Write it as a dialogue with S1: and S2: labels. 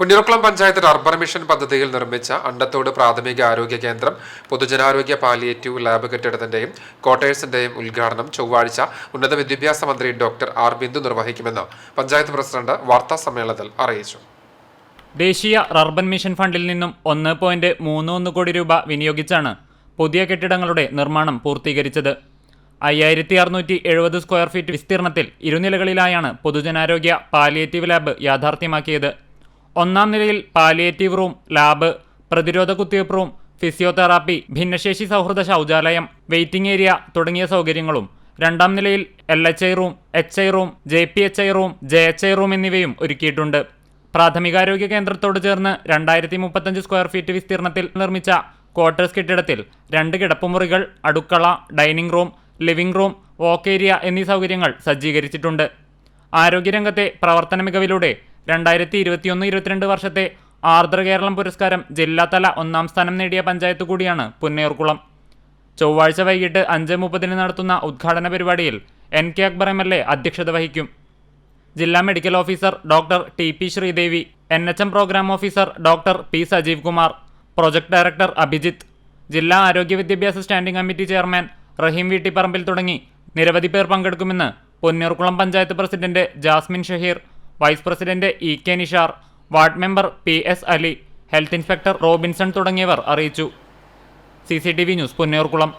S1: Punnurkulam panchayat urban mission പദ്ധതിയിൽ നിർമ്മിച്ച അണ്ടത്തോട് പ്രാഥമിക ആരോഗ്യ കേന്ദ്രം പൊതുജനാരോഗ്യ പാലിയേറ്റീവ് ലാബ് കെട്ടിടത്തിന്റെയും ക്വാർട്ടേഴ്സിന്റെയും ഉദ്ഘാടനം ചൊവ്വാഴ്ച ഉന്നത വിദ്യാഭ്യാസ മന്ത്രി ഡോക്ടർ ആർ ബിന്ദു നിർവഹിക്കുമെന്ന് പഞ്ചായത്ത് പ്രസിഡന്റ് വാർത്താ സമ്മേളനത്തിൽ അറിയിച്ചു.
S2: ദേശീയ റർബൻ മിഷൻ ഫണ്ടിൽ നിന്നും ഒന്ന് പോയിന്റ് മൂന്ന് ഒന്ന് കോടി രൂപ വിനിയോഗിച്ചാണ് പുതിയ കെട്ടിടങ്ങളുടെ നിർമ്മാണം പൂർത്തീകരിച്ചത്. അയ്യായിരത്തി അറുന്നൂറ്റി എഴുപത് സ്ക്വയർ ഫീറ്റ് വിസ്തീർണത്തിൽ ഇരുനിലകളിലായാണ് പൊതുജനാരോഗ്യ പാലിയേറ്റീവ് ലാബ് യാഥാർത്ഥ്യമാക്കിയത്. ഒന്നാം നിലയിൽ പാലിയേറ്റീവ് റൂം ലാബ് പ്രതിരോധ കുത്തിവയ്പ് റൂം ഫിസിയോതെറാപ്പി ഭിന്നശേഷി സൗഹൃദ ശൗചാലയം വെയിറ്റിംഗ് ഏരിയ തുടങ്ങിയ സൗകര്യങ്ങളും രണ്ടാം നിലയിൽ L H I room H I room J P H I room J H I room എന്നിവയും ഒരുക്കിയിട്ടുണ്ട്. പ്രാഥമികാരോഗ്യ കേന്ദ്രത്തോട് ചേർന്ന് രണ്ടായിരത്തി മുപ്പത്തഞ്ച് സ്ക്വയർ ഫീറ്റ് വിസ്തീർണത്തിൽ നിർമ്മിച്ച ക്വാർട്ടേഴ്സ് കെട്ടിടത്തിൽ രണ്ട് കിടപ്പുമുറികൾ അടുക്കള dining room living room walk area എന്നീ സൗകര്യങ്ങൾ സജ്ജീകരിച്ചിട്ടുണ്ട്. ആരോഗ്യരംഗത്തെ പ്രവർത്തന മികവിലൂടെ രണ്ടായിരത്തി ഇരുപത്തിയൊന്ന് ഇരുപത്തിരണ്ട് വർഷത്തെ ആർദ്ര കേരളം പുരസ്കാരം ജില്ലാതല ഒന്നാം സ്ഥാനം നേടിയ പഞ്ചായത്ത് കൂടിയാണ് പുന്നയൂർക്കുളം. ചൊവ്വാഴ്ച വൈകിട്ട് അഞ്ച് മുപ്പതിന് നടത്തുന്ന ഉദ്ഘാടന പരിപാടിയിൽ N K Akbar M L A അധ്യക്ഷത വഹിക്കും. ജില്ലാ medical officer doctor T P Sreedevi N H M programme officer doctor P Sajeev Kumar project director Abhijith ജില്ലാ ആരോഗ്യ വിദ്യാഭ്യാസ standing committee chairman Rahim Veettipparambil തുടങ്ങി. നിരവധി പേർ പങ്കെടുക്കുമെന്ന് Ponnoorkulam panchayat president Jasmin Shaheer vice president E K Nishar ward member P S Ali health inspector Robinson തുടങ്ങിയവർ അറിയിച്ചു. C news പൊന്നൂർക്കുളം